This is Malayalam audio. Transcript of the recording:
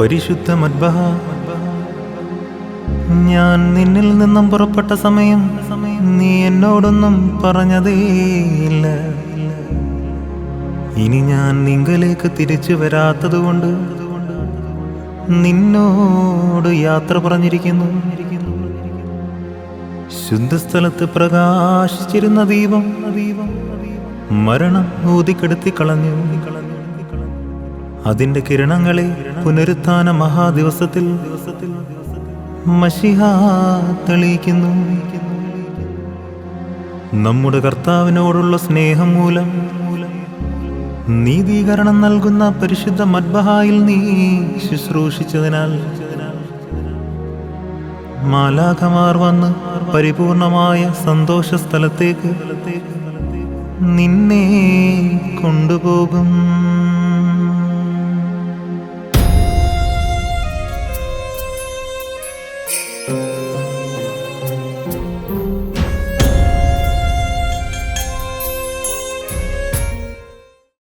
പരിശുദ്ധ മദ്ബഹ ഞാൻ നിന്നിൽ നിന്നും പുറപ്പെട്ട സമയം നീ എന്നോടൊന്നും പറഞ്ഞതേയില്ല ഇനി ഞാൻ നിങ്കലേക്ക് തിരിച്ചു വരാത്തതുകൊണ്ട് നിന്നോട് യാത്ര പറഞ്ഞിരിക്കുന്നു. ശുദ്ധസ്ഥലത്ത് പ്രകാശിച്ചിരുന്ന ദീപം മരണം ഊതിക്കെടുത്തി കളഞ്ഞു അതിന്റെ കിരണങ്ങളെ പുനരുത്ഥാന മഹാദിവസത്തിൽ തെളിയിക്കുന്നു. നമ്മുടെ കർത്താവിനോടുള്ള സ്നേഹം മൂലം നീതീകരണം നൽകുന്ന പരിശുദ്ധ മദ്ബഹായിൽ നീ ശുശ്രൂഷിച്ചതിനാൽ മാലാഖമാർ വന്ന് പരിപൂർണമായ സന്തോഷ സ്ഥലത്തേക്ക് നിന്നെ കൊണ്ടുപോകും.